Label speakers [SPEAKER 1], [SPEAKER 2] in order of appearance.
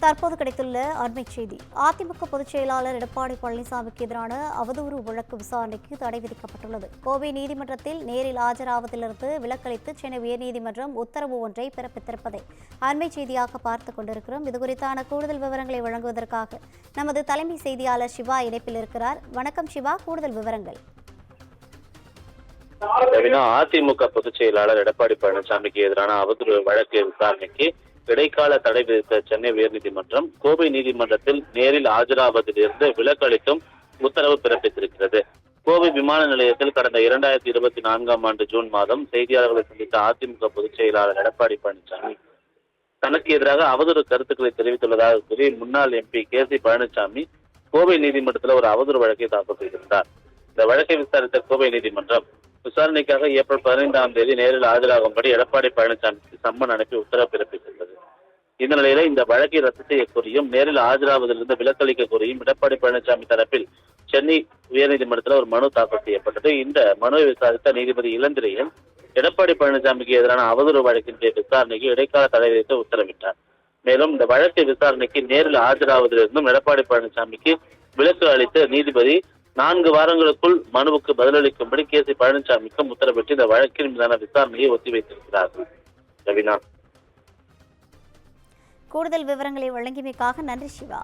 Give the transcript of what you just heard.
[SPEAKER 1] தற்போது கிடைத்துள்ள அண்மை செய்தி. அதிமுக பொதுச் செயலாளர் எடப்பாடி பழனிசாமிக்கு எதிரான அவதூறு வழக்கு விசாரணைக்கு தடை விதிக்கப்பட்டுள்ளது. கோவை நீதிமன்றத்தில் நேரில் ஆஜராவதிலிருந்து விலக்களித்து சென்னை உயர்நீதிமன்றம் உத்தரவு ஒன்றை பிறப்பித்திருப்பதை அண்மை செய்தியாக பார்த்துக் கொண்டிருக்கிறோம். இதுகுறித்தான கூடுதல் விவரங்களை வழங்குவதற்காக நமது தலைமை செய்தியாளர் சிவா இணைப்பில் இருக்கிறார். வணக்கம் சிவா கூடுதல் விவரங்கள்.
[SPEAKER 2] அதிமுக பொதுச் செயலாளர் எடப்பாடி பழனிசாமிக்கு எதிரான அவதூறு வழக்கு விசாரணைக்கு இடைக்கால தடை விதித்த சென்னை உயர்நீதிமன்றம் கோவை நீதிமன்றத்தில் நேரில் ஆஜராவதிலிருந்து விலக்களித்தும் உத்தரவு பிறப்பித்திருக்கிறது. கோவை விமான நிலையத்தில் கடந்த இரண்டாயிரத்தி இருபத்தி நான்காம் ஆண்டு ஜூன் மாதம் செய்தியாளர்களை சந்தித்த அதிமுக பொதுச் செயலாளர் எடப்பாடி பழனிசாமி தனக்கு எதிராக அவதூறு கருத்துக்களை தெரிவித்துள்ளதாக கூறி முன்னாள் MP K C Palaniswami Kovai நீதிமன்றத்தில் ஒரு அவதூறு வழக்கை தாக்கல் செய்திருந்தார். இந்த வழக்கை விசாரித்த கோவை நீதிமன்றம் விசாரணைக்காக ஏப்ரல் பதினைந்தாம் தேதி நேரில் ஆஜராகும்படி எடப்பாடி பழனிசாமிக்கு சம்மன் அனுப்பி உத்தரவு பிறப்பி இந்த நிலையில இந்த வழக்கை ரத்து செய்ய கோரியும் நேரில் ஆஜராவதிலிருந்து விலக்களிக்க கோரியும் எடப்பாடி பழனிசாமி தரப்பில் சென்னை உயர்நீதிமன்றத்தில் ஒரு மனு தாக்கல் செய்யப்பட்டது. இந்த மனுவை விசாரித்த நீதிபதி இளந்திரையன் எடப்பாடி பழனிசாமிக்கு எதிரான அவதூறு வழக்கின் விசாரணைக்கு இடைக்கால தடை விதித்து உத்தரவிட்டார். மேலும் இந்த வழக்கு விசாரணைக்கு நேரில் ஆஜராவதிலிருந்தும் எடப்பாடி பழனிசாமிக்கு விலக்கு அளித்த நீதிபதி நான்கு வாரங்களுக்குள் மனுவுக்கு பதிலளிக்கும்படி கே சி பழனிசாமிக்கும் உத்தரவிட்டு இந்த வழக்கின் மீதான விசாரணையை ஒத்திவைத்திருக்கிறார்கள். ரவினா.
[SPEAKER 1] கூடுதல் விவரங்களை வழங்கியமைக்காக நன்றி சிவா.